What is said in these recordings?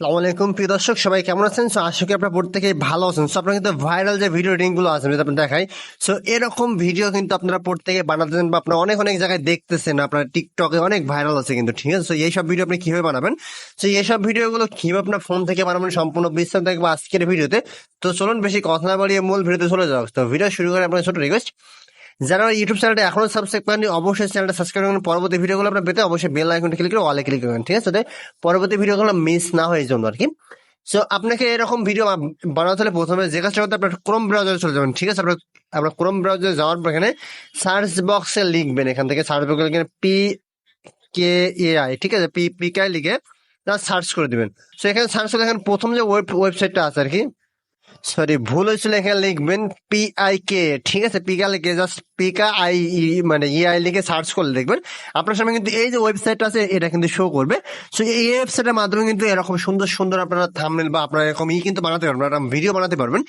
সালামু আলাইকুম, প্রিয় দর্শক, সবাই কেমন আছেন? সো আশা করি আপনারা প্রত্যেকে ভালো আছেন। সো আপনারা কিন্তু ভাইরাল যে ভিডিও লিঙ্কগুলো আছে যদি আপনার দেখাই সো এরকম ভিডিও কিন্তু আপনারা প্রত্যেকে বানাতেন বা আপনারা অনেক অনেক জায়গায় দেখতেছেন। আপনার টিকটকে অনেক ভাইরাল আছে কিন্তু, ঠিক আছে? সো এইসব ভিডিও আপনি কীভাবে বানাবেন? সো এইসব ভিডিওগুলো কীভাবে আপনার ফোন থেকে বানাবেন সম্পূর্ণ বিস্তার দেখব আজকের ভিডিওতে তো। চলুন বেশি কথা না বাড়িয়ে মূল ভিডিওতে চলে যাওয়া তো ভিডিও শুরু করে আপনার ছোট রিকোয়েস্ট যারা ইউটিউব চ্যানেলটা এখনও সাবস্ক্রাইব করেননি, অবশ্যই চ্যানেলটা সাবস্ক্রাইব করুন। পরবর্তী ভিডিওগুলো আপনার পেতে অবশ্যই বেল আইকনটা ক্লিক করে অলে ক্লিক করবেন, ঠিক আছে? পরবর্তী ভিডিওগুলো মিস না হয় জন্য আর কি সো আপনাকে এরকম ভিডিও বানাতে হলে প্রথমে যে কাজটা করতে আপনার ক্রোম ব্রাউজারে চলে যাবেন, ঠিক আছে? আপনার আপনার ক্রোম ব্রাউজারে যাওয়ার পর এখানে সার্চ বক্সে লিখবেন। এখান থেকে সার্চ বক্সে লিখবেন পি কে এ আই ঠিক আছে? পি পি কে লিখে সার্চ করে দিবেন। সো এখানে সার্চ করে এখানে প্রথম যে ওয়েব ওয়েবসাইটটা আছে আর কি সরি, ভুল হয়েছিল এখানে লিখবেন পি আই কে ঠিক আছে? পিকা লিখে জাস্ট পিকা আই মানে ই আই লিখে সার্চ করলে দেখবেন, আপনার সামনে কিন্তু এই যে ওয়েবসাইটটা আছে, এটা কিন্তু শো করবে। সো এই ওয়েবসাইটের মাধ্যমে কিন্তু এরকম সুন্দর সুন্দর আপনারা থামনেল বা আপনারা এরকম ই কিন্তু বানাতে পারবেন আপনারা ভিডিও বানাতে পারবেন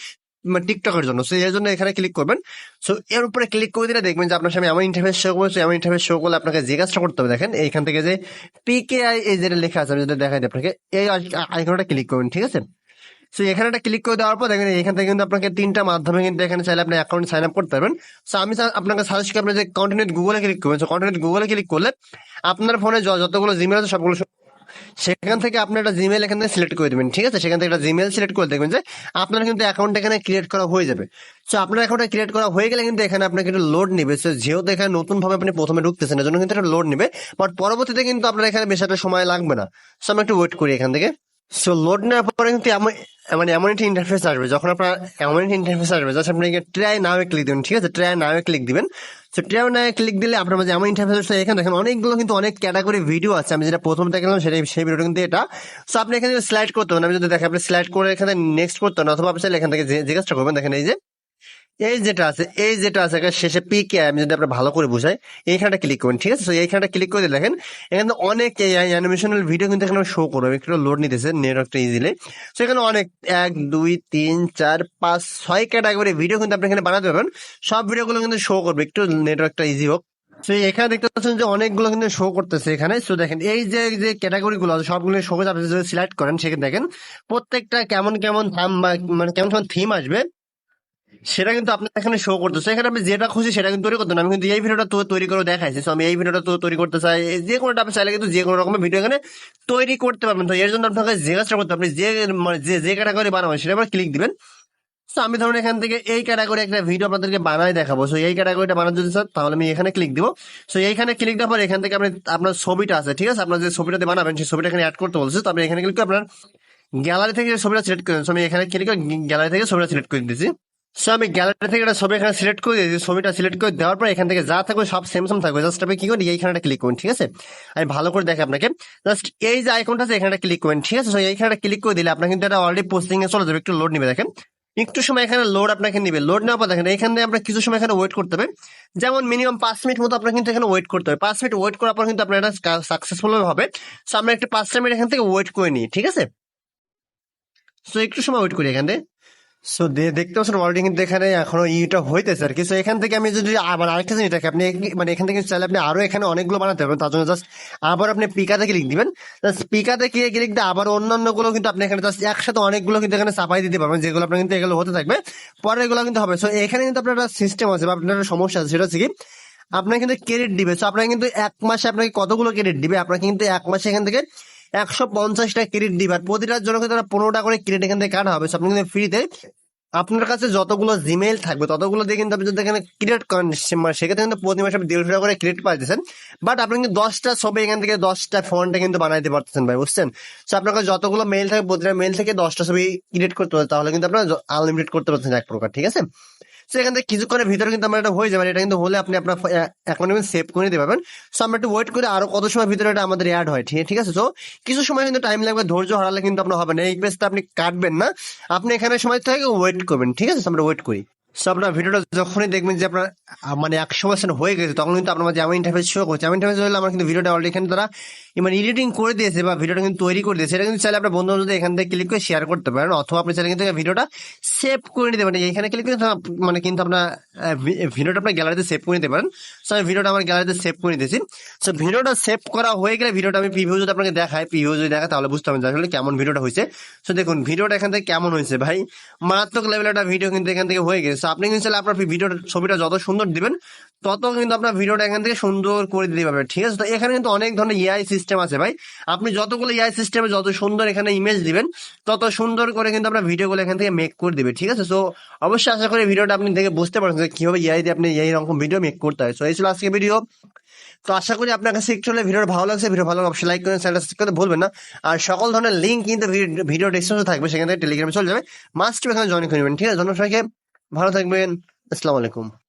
মানে টিকটকের জন্য। সো এর জন্য এখানে ক্লিক করবেন। সো এর উপরে ক্লিক করে দিলে দেখবেন যে আপনার সামনে এমন ইন্টারফেস শো করবে এমন ইন্টারফেস শো করলে আপনাকে যে কাজটা করতে হবে, দেখেন, এইখান থেকে যে পিকে আই এই যেটা লেখা আছে, আমি যেটা দেখাই আপনাকে, এই আইকনটা ক্লিক করবেন, ঠিক আছে? সো এখানে একটা ক্লিক করে দেওয়ার পর দেখেন এখান থেকে কিন্তু আপনাকে তিনটা মাধ্যমে কিন্তু এখানে চাইলে আপনি অ্যাকাউন্ট সাইন আপ করতে পারবেন। সো আমি আপনাকে সাজেস্ট করি আপনি যে কন্টিনিউ গুগলে ক্লিক করবেন। সো কন্টিনিউ গুগলে ক্লিক করলে আপনার ফোনে যতগুলো জিমেল আছে সবগুলো সেখান থেকে আপনি একটা জিমেল এখান থেকে সিলেক্ট করে দেবেন, ঠিক আছে? সেখান থেকে একটা জিমেল সিলেক্ট করে দেখবেন যে আপনার কিন্তু অ্যাকাউন্ট এখানে ক্রিয়েট করা হয়ে যাবে। সো আপনার অ্যাকাউন্টটা ক্রিয়েট করা হয়ে গেলে কিন্তু এখানে আপনাকে একটু লোড নিবে। সো যেহেতু এখানে নতুন ভাবে আপনি প্রথমে ঢুকতেছেন এর জন্য কিন্তু একটা লোড নিবে। বাট পরবর্তীতে কিন্তু আপনার এখানে বেশ একটা সময় লাগবে না। সো আমি একটু ওয়েট করি এখান থেকে। সো লোড নেওয়ার পরে কিন্তু মানে এমন একটি ইন্টারফেস আসবে, যখন আপনার এমন একটি ইন্টারফেস আসবে জাস্ট আপনি ট্রাই নাও ক্লিক দিবেন, ঠিক আছে? ট্রাই নাও ক্লিক দিবেন। সো ট্রাই নাও ক্লিক দিলে আপনার মাঝে এমন ইন্টারফেস আসবে, এখানে দেখেন অনেকগুলো কিন্তু অনেক ক্যাটাগরি ভিডিও আছে, আমি যেটা প্রথম দেখলাম সেটা সেই ভিডিওটা কিন্তু এটা। সো আপনি এখানে স্লাইড করতে হবে আমি যদি দেখেন আপনি স্লাইড করে এখানে নেক্সট করতে হবে অথবা আপনি এখান থেকে যে করবেন, দেখেন এই যে এই যেটা আছে, এই যেটা আছে শেষে পিকে আমি যদি আপনার ভালো করে বুঝাই, এইখানটা ক্লিক করবেন, ঠিক আছে? তো এইখানটা ক্লিক করে দেখেন, এখানে অনেক অ্যানিমেশনাল ভিডিও কিন্তু এখানে শো করবে, একটু লোড নিতেছে নেটওয়ার্কটা ইজিলি তো এখানে অনেক, এক, দুই, তিন, চার, পাঁচ, ছয় ক্যাটাগরি ভিডিও কিন্তু আপনি এখানে বানাতে পারবেন। সব ভিডিওগুলো কিন্তু শো করবে, একটু নেটওয়ার্কটা ইজি হোক। তো এখানে দেখতে পাচ্ছেন যে অনেকগুলো কিন্তু শো করতেছে এখানে। তো দেখেন, এই যে যে ক্যাটাগরি গুলো আছে, সবগুলো শো করতে আপনি যদি সিলেক্ট করেন, সেখানে দেখেন, প্রত্যেকটা কেমন কেমন থাম বা মানে কেমন কেমন থিম আসবে। সেটা কিন্তু আপনার এখানে শো করতেছে এখানে আপনি যেটা খুশি সেটা কিন্তু তৈরি করতে না আমি কিন্তু এই ভিডিওটা তো তৈরি করে দেখাইছি। তো আমি এই ভিডিওটা তো তৈরি করতে চাই। যে কোনোটা আপনি চাইলে কিন্তু যে কোনো রকমের ভিডিও এখানে তৈরি করতে পারবেন। তো এর জন্য আপনাকে যে কাজটা করতে আপনি যে মানে যে যে ক্যাটাগরি বানাবেন সেটা আবার ক্লিক দিবেন। তো আমি ধরুন এখান থেকে এই ক্যাটাগরি একটা ভিডিও আপনাদেরকে বানাই দেখাবো। সো এই ক্যাটাগরিটা বানাতে যদি চান, তাহলে আমি এখানে ক্লিক দিব। সো এইখানে ক্লিক দেওয়ার পর এখান থেকে আপনি, আপনার ছবিটা আছে, ঠিক আছে? আপনার যে ছবিটাতে বানাবেন, সেই ছবিটা এখানে অ্যাড করতে বলছে। তো আপনি এখানে ক্লিক করে আপনার গ্যালারি থেকে ছবিটা সিলেক্ট করেন। সো আমি এখানে ক্লিক করে গ্যালারি থেকে ছবিটা সিলেক্ট করে দিয়েছি সো আমি গ্যালারি থেকে একটা ছবি এখানে সিলেক্ট করে দিয়েছি। ছবিটা সিলেক্ট করে দেওয়ার পর এখান থেকে যা থাকবে সব সেম সেম থাকবে। জাস্ট আপনি কি করেন এইখানে ক্লিক করুন, ঠিক আছে? আমি ভালো করে দেখে আপনাকে। জাস্ট এই যে আইকনটা আছে, এখানে ক্লিক করেন, ঠিক আছে? সো এইখানে ক্লিক করে দিলে আপনার কিন্তু এটা অলরেডি পোস্টিং এ চলে যাবে। একটু লোড নেবে, দেখেন। একটু সময় এখানে লোড আপনাকে নিবে। লোড নেওয়ার পর দেখেন, এখানে আপনার কিছু সময় এখানে ওয়েট করতে হবে। যেমন মিনিমাম পাঁচ মিনিট মতো আপনার কিন্তু এখানে ওয়েট করতে হবে। পাঁচ মিনিট ওয়েট করার পর কিন্তু আপনার এটা সাকসেসফুল হবে। সো আমরা একটু পাঁচটা মিনিট এখান থেকে ওয়েট করে নিই, ঠিক আছে? সো একটু সময় ওয়েট করি এখানে সো দেখতে পাচ্ছেন অলরেডি কিন্তু এখানে এখনও ইটা হইতেছে আর কি। সো এখান থেকে আমি যদি আবার আরেকটা জিনিস দেখি, আপনি মানে এখান থেকে চাইলে আপনি আরও এখানে অনেকগুলো বানাতে পারবেন। তার জন্য জাস্ট আবার আপনি পিকাতে ক্লিক দিবেন। পিকাতে গিয়ে ক্লিক দিয়ে আবার অন্যান্যগুলো কিন্তু আপনি এখানে জাস্ট একসাথে অনেকগুলো কিন্তু এখানে চাপাই দিতে পারবেন, যেগুলো আপনার কিন্তু এগুলো হতে থাকবে। পরে এগুলো কিন্তু হবে। সো এখানে কিন্তু আপনার একটা সিস্টেম আছে বা আপনার একটা সমস্যা আছে, সেটা হচ্ছে কি, আপনার কিন্তু ক্রেডিট দিবে। সো আপনার কিন্তু এক মাসে আপনাকে কতগুলো ক্রেডিট দিবে? আপনাকে কিন্তু এক মাসে এখান থেকে একশো পঞ্চাশটা ক্রেডিট দিবে আর প্রতিটার জন্য কিন্তু তারা পনেরোটা করে ক্রেডিট এখান থেকে কাটা হবে। আপনি কিন্তু ফ্রিতে আপনার কাছে যতগুলো জিমেইল থাকবে, ততগুলো দিয়ে কিন্তু আপনি যদি এখানে ক্রিয়েট করেন মানে সেক্ষেত্রে কিন্তু প্রতি মাসে আপনি দেড়শো টাকা করে ক্রিয়েট পাইতেছেন। বাট আপনি কিন্তু দশটা ছবি এখান থেকে দশটা ফোনটা কিন্তু বানাইতে পারতেছেন ভাই, বুঝছেন? সো আপনার কাছে যতগুলো মেল থাকে প্রতিটা মেল থেকে দশটা ছবি ক্রিয়েট করতে হবে, তাহলে কিন্তু আপনার আনলিমিটেড করতে পারছেন এক প্রকার, ঠিক আছে? সো এখান থেকে কিছুক্ষণের ভিতরে কিন্তু আমার এটা হয়ে যাবে। এটা কিন্তু হলে আপনি আপনার অ্যাকাউন্টে সেভ করে নিতে পারবেন। সো আমরা একটু ওয়েট করে আরও কত সময় ভিতরে এটা আমাদের অ্যাড হয়, ঠিক ঠিক আছে? তো কিছু সময় কিন্তু টাইম লাগবে, ধৈর্য হারালে কিন্তু আপনার হবে না। এই পেজটা আপনি কাটবেন না। আপনি এখানে সময় থেকে ওয়েট করবেন, ঠিক আছে? আমরা ওয়েট করি। সো আপনার ভিডিওটা যখনই দেখবেন যে আপনার মানে একশো পার্সেন্ট হয়ে গেছে, তখন কিন্তু আপনার মাঝে এমন ইন্টারফেস শো করছে। এমন ইন্টারফেস হলে আমার কিন্তু ভিডিওটা অলরেডি এখানে তারা মানে এডিটিং করে দিয়েছে বা ভিডিওটা কিন্তু তৈরি করে দিয়েছে এটা কিন্তু চাইলে আপনার বন্ধু এখান থেকে ক্লিক করে শেয়ার করতে পারেন, অথবা আপনি চাইলে কিন্তু ভিডিওটা সেভ করে নিতে পারেন। এখানে ক্লিক করে মানে কিন্তু আপনার ভিডিওটা আপনার গ্যালারিতে সেভ করে নিতে পারেন। সো আমি ভিডিওটা আমার গ্যালারিতে সেভ করে দিয়েছি সো ভিডিওটা সেভ করা হয়ে গেলে ভিডিওটা আমি প্রিভিউ যদি আপনাকে দেখাই প্রিভিউ যদি দেখায় তাহলে বুঝতে পারবেন আসলে কেমন ভিডিওটা হয়েছে। সো দেখুন ভিডিওটা এখান থেকে কেমন হয়েছে ভাই? মারাত্মক লেভেলের একটা ভিডিও কিন্তু এখান থেকে হয়ে গেছে। So, আপনি কিন্তু চাইলে আপনার ভিডিওটা ছবিটা যত সুন্দর দিবেন, তত কিন্তু আপনার ভিডিওটা এখান থেকে সুন্দর করে দিতে পারবেন। ঠিক আছে? তো এখানে কিন্তু অনেক ধরনের সিস্টেম আছে ভাই। আপনি যতগুলো এআই সিস্টেমে যত সুন্দর এখানে ইমেজ দিবেন, তত সুন্দর করে কিন্তু আপনার ভিডিওগুলো এখান থেকে মেক করে দিবে, ঠিক আছে? সো অবশ্যই আশা করি ভিডিওটা আপনি দেখে বুঝতে পারছেন যে কীভাবে এআই দিয়ে আপনি এই রকম ভিডিও মেক করতে হয়। সো এই ছিল আজকে ভিডিও তো আশা করি আপনার কাছে একটু হলে ভিডিও ভালো লাগছে। ভিডিও ভালো অবশ্যই লাইক করেন চ্যানেলটা সাবস্ক্রাইব করতে ভুলবেন না। আর সকল ধরনের লিঙ্ক কিন্তু ভিডিও ডিসক্রিপশনে থাকবে, সেখান থেকে টেলিগ্রামে চলে যাবে। মাস্ট এখানে জয়েন করে নেবেন, ঠিক আছে? ধন্যবাদ সবাইকে। ভালো থাকবেন। আসসালামু আলাইকুম।